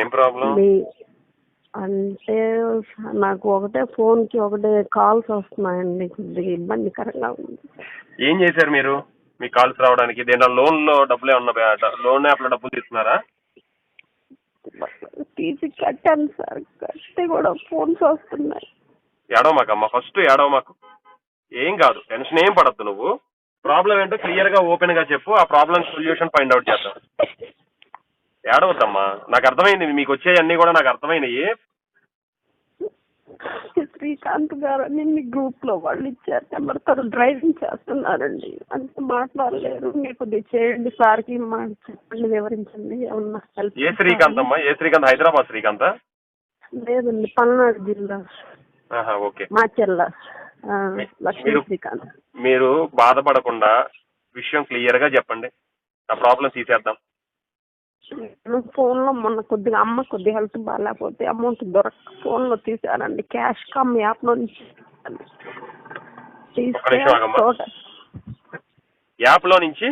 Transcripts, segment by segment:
ఏం ప్రాబ్లం? అంటే నాకు ఒకటే ఫోన్కి ఒకటే కాల్స్ వస్తున్నాయండి. కొద్దిగా ఇబ్బందికరంగా ఉంది. ఏం చేశారు మీరు? మీ కాల్స్ రావడానికి? దేంట్లో లోన్లో డబ్బులు ఏమన్నా లోన్ యాప్లో డబ్బులు తీసుకున్నారా తీసి కట్టాను సార్. కట్టి కూడా ఫోన్స్ వస్తున్నాయి. ఏడవ మాకమ్మా ఫస్ట్ ఏడవ మాకు. ఏం కాదు. టెన్షన్ ఏం పడద్దు నువ్వు. ప్రాబ్లం ఏంటో క్లియర్గా ఓపెన్గా చెప్పు. ఆ ప్రాబ్లం సొల్యూషన్ ఫైండ్ అవుట్ చేద్దాం. ఏడవద్దమ్మా. నాకు అర్థమైంది మీకు వచ్చేయన్నీ కూడా నాకు అర్థమైనవి శ్రీకాంత్ గారు మీ గ్రూప్లో వాళ్ళు ఇచ్చారు. నెంబర్ తను డ్రైవింగ్ చేస్తున్నారండి. అంత మాట్లాడలేరు. మీరు కొద్దిగా చేయండి సార్కి మాట చెప్పండి వివరించండి. ఏమన్నా help ఏ శ్రీకాంత్ అమ్మా? ఏ శ్రీకాంత్? హైదరాబాద్ శ్రీకాంత్? లేదండి పల్నాడు జిల్లా. ఆహా ఓకే. మాచెల్ల ఆ, లక్ష్మీ మీరు- శ్రీకాంత్. మీరు బాధపడకుండా విషయం క్లియర్గా చెప్పండి. ఆ ప్రాబ్లం తీసేద్దాం. ఫోన్లో మొన్న కొద్దిగా అమ్మ కొద్దిగా హెల్త్ బాగాలేకపోతే అమౌంట్ దొరక ఫోన్లో తీసానండి క్యాష్ కమ్ యాప్లో నుంచి యాప్లో నుంచి?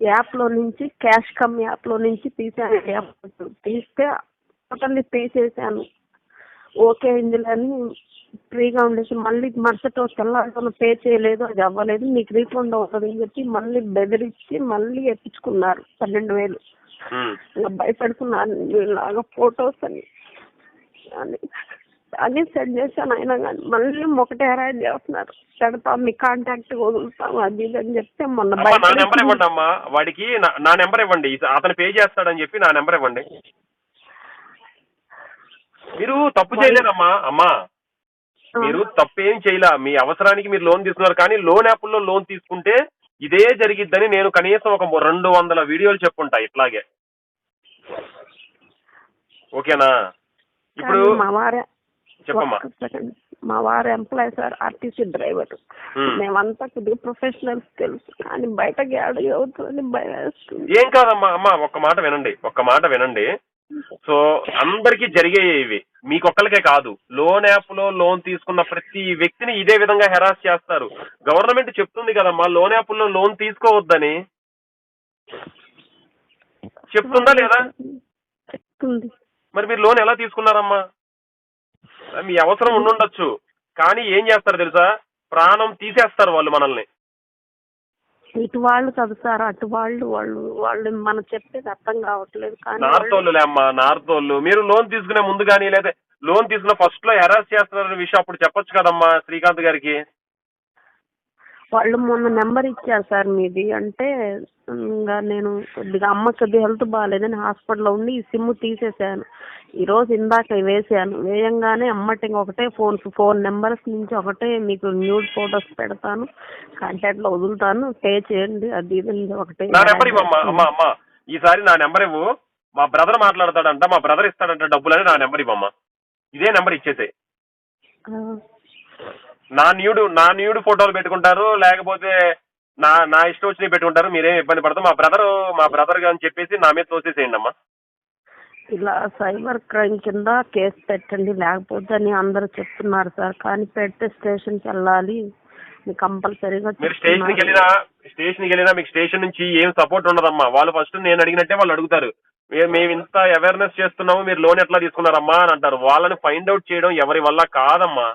యాప్లో నుంచి క్యాష్ కమ్ యాప్లో నుంచి తీసాను యాప్ తీస్తే టోటల్లీ పే చేశాను ఓకే ఇందులో అని ఫ్రీగా ఉండేసి మళ్ళీ మరుసటి రోజు తెల్లారుతో పే చేయలేదు అది అవ్వలేదు మీకు రీఫండ్ అవుతుంది అని చెప్పి మళ్ళీ బెదిరించి మళ్ళీ ఎత్తించుకున్నారు పన్నెండు వేలు. భయపెడుతున్నాను ఇలాగా ఫొటోస్ అని. అని అన్ని సెండ్ చేశాను అయినా కానీ మళ్ళీ ఒకటే అరేంజ్ చేస్తున్నారు. పెడతాం మీ కాంటాక్ట్ వదులుతాం అది ఇది అని చెప్తే మొన్న నా నెంబర్ ఇవ్వండి అమ్మా. వాడికి నా- నా నెంబర్ ఇవ్వండి. అతను పే చేస్తాడని చెప్పి నా నెంబర్ ఇవ్వండి. మీరు తప్పు చేయలేదమ్మా అమ్మా. మీరు తప్పు చేయలే. మీ అవసరానికి మీరు లోన్ తీసుకున్నారు. కానీ లోన్ యాప్లో లోన్ తీసుకుంటే ఇదే జరిగిద్దని నేను కనీసం ఒక రెండు వందల వీడియోలు చెప్పుంటా ఇట్లాగే. ఓకేనా? ఇప్పుడు కానీ మా వారే చెప్పమ్మా. మా వారు ఎంప్లాయ్ సార్ ఆర్టీసీ డ్రైవర్. మేమంతా కొద్దిగా ప్రొఫెషనల్స్ తెలుసు. కానీ బయటకి అడిగి అవుతుంది భయం ఏం కాదమ్మా అమ్మా ఒక్క మాట వినండి. ఒక్క మాట వినండి. సో అందరికీ జరిగేవి ఇవి. మీకొక్కరికే కాదు. లోన్ యాప్లో లోన్ తీసుకున్న ప్రతి వ్యక్తిని ఇదే విధంగా హెరాస్ చేస్తారు. గవర్నమెంట్ చెప్తుంది కదమ్మా లోన్ యాప్లో లోన్ తీసుకోవద్దని. చెప్తుందా లేదా? మరి మీరు లోన్ ఎలా తీసుకున్నారమ్మా? మీ అవసరం ఉండుండొచ్చు. కానీ ఏం చేస్తారు తెలుసా? ప్రాణం తీసేస్తారు వాళ్ళు మనల్ని. ఇటు వాళ్ళు కాదు సార్ అటు వాళ్ళు వాళ్ళు వాళ్ళు మనం చెప్పేది అర్థం కావట్లేదు. కానీ వాళ్ళు- అమ్మా నార్తోళ్ళు. మీరు లోన్ తీసుకునే ముందు కానీ లేదా లోన్ తీసుకున్న ఫస్ట్లో హెరాస్ చేస్తున్నారు విషయం అప్పుడు చెప్పొచ్చు కదమ్మా శ్రీకాంత్ గారికి? వాళ్ళు మొన్న నెంబర్ ఇచ్చారు సార్ మీది. అంటే ఇంకా నేను కొద్దిగా అమ్మ కొద్దిగా హెల్త్ బాగాలేదని హాస్పిటల్లో ఉండి ఈ సిమ్ తీసేసాను. ఈ రోజు ఇందాక వేసాను. వేయంగానే అమ్మటి ఒకటే ఫోన్స్ ఫోన్ నెంబర్స్ నుంచి ఒకటే మీకు న్యూడ్ ఫొటోస్ పెడతాను. కాంటాక్ట్లో వదులుతాను. పే చేయండి. అది ఇది ఒకటే. నా నెంబర్ ఇవ్వమ్మా అమ్మా. అమ్మా ఈసారి నా నెంబర్ ఇవ్వు. మా బ్రదర్ మాట్లాడతాడంట. మా బ్రదర్ ఇస్తాడంట డబ్బులని. నా నెంబర్ ఇవ్వమ్మా ఇదే నెంబర్ ఇచ్చేసే నా న్యూడ్ నా న్యూడ్ ఫోటోలు పెట్టుకుంటారు లేకపోతే నా నా ఇష్టం వచ్చినవి పెట్టుకుంటారు మీరేం ఇబ్బంది పడతారు మా బ్రదర్ మా బ్రదర్ అని చెప్పేసి నా మీద తోసేసేయండి అమ్మా. ఇలా సైబర్ క్రైమ్ కింద కేసు పెట్టండి లేకపోతే అని అందరూ చెప్తున్నారు సార్. కానీ పెడితే స్టేషన్కి వెళ్ళాలి. మీకు కంపల్సరీగా మీరు స్టేషన్కి వెళ్ళినా స్టేషన్కి వెళ్ళినా మీకు స్టేషన్ నుంచి ఏం సపోర్ట్ ఉండదమ్మా. వాళ్ళు ఫస్ట్ నేను అడిగినట్టే వాళ్ళు అడుగుతారు. "మే- మేము ఇంత అవేర్నెస్ చేస్తున్నాము మీరు లోన్ ఎట్లా తీసుకున్నారమ్మా అని అంటారు. వాళ్ళని ఫైండ్ అవుట్ చేయడం ఎవరి వల్ల కాదమ్మా.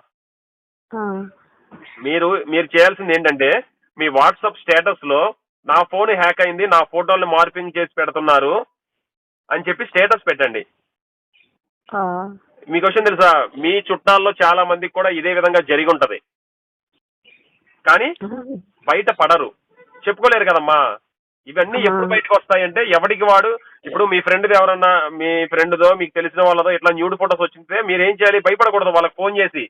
మీరు మీరు చేయాల్సింది ఏంటంటే మీ వాట్సాప్ స్టేటస్లో నా ఫోన్ హ్యాక్ అయింది నా ఫోటోల్ని మార్పింగ్ చేసి పెడుతున్నారు అని చెప్పి స్టేటస్ పెట్టండి. మీకు విషయం తెలుసా? మీ చుట్టాల్లో చాలా మందికి కూడా ఇదే విధంగా జరిగి ఉంటది. కానీ బయట పడరు. చెప్పుకోలేరు కదమ్మా. ఇవన్నీ. ఎప్పుడు బయటకు వస్తాయంటే ఎవడికి వాడు? ఇప్పుడు మీ ఫ్రెండ్ ఎవరన్నా మీ ఫ్రెండ్దో మీకు తెలిసిన వాళ్ళదో ఇట్లా న్యూడ్ ఫోటోస్ వచ్చింటే మీరు ఏం చేయాలి? భయపడకూడదు వాళ్ళకి ఫోన్ చేసి.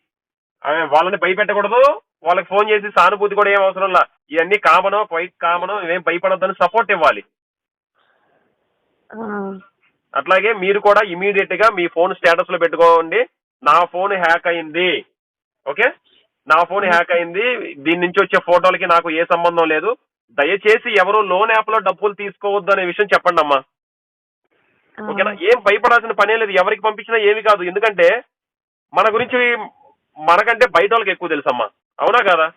వాళ్ళని భయపెట్టకూడదు. వాళ్ళకి ఫోన్ చేసి సానుభూతి కూడా ఏం అవసరం లా. ఇవన్నీ కామనో క్వైట్ కామనో ఇవేం భయపడొద్దని సపోర్ట్ ఇవ్వాలి. అట్లాగే మీరు కూడా ఇమీడియట్గా మీ ఫోన్ స్టేటస్లో పెట్టుకోండి. నా ఫోన్ హ్యాక్ అయింది. ఓకే? నా ఫోన్ హ్యాక్ అయింది. దీని నుంచి వచ్చే ఫోటోలకి నాకు ఏ సంబంధం లేదు. దయచేసి ఎవరు లోన్ యాప్లో డబ్బులు తీసుకోవద్దు అనే విషయం చెప్పండి అమ్మా. ఓకేనా? ఏం భయపడాల్సిన పనే లేదు. ఎవరికి పంపించినా ఏమి కాదు. ఎందుకంటే మన గురించి మనకంటే బయట వాళ్ళకి ఎక్కువ తెలుసమ్మా. అవునా కదా?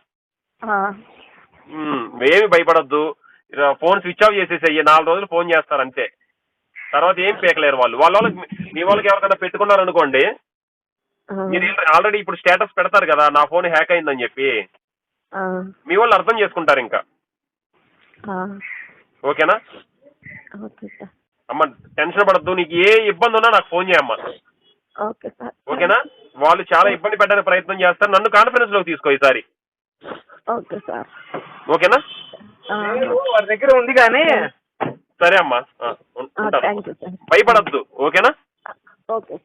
ఏమి భయపడొద్దు. ఫోన్ స్విచ్ ఆఫ్ చేసేసేయి. నాలుగు రోజులు ఫోన్ చేస్తారు అంతే. తర్వాత ఏం పీకలేరు వాళ్ళు. వాళ్ళ వాళ్ళకి మీ వాళ్ళకి ఎవరికైనా పెట్టుకున్నారనుకోండి మీరు ఆల్రెడీ ఇప్పుడు స్టేటస్ పెడతారు కదా నా ఫోన్ హ్యాక్ అయిందని చెప్పి. మీ వాళ్ళు అర్థం చేసుకుంటారు ఇంకా. ఓకేనా? అమ్మ టెన్షన్ పడద్దు. నీకు ఏ ఇబ్బంది ఉన్నా నాకు ఫోన్ చేయమ్మా ఓకేనా? వాళ్ళు చాలా ఇబ్బంది పెట్టడానికి ప్రయత్నం చేస్తారు. నన్ను కాన్ఫిడెన్స్లోకి తీసుకో ఈసారి. Okay sir. ఓకేనా? వాడి దగ్గర ఉంది కానీ. సరే అమ్మా. ఉంటాను భయపడద్దు. ఓకేనా? ఓకే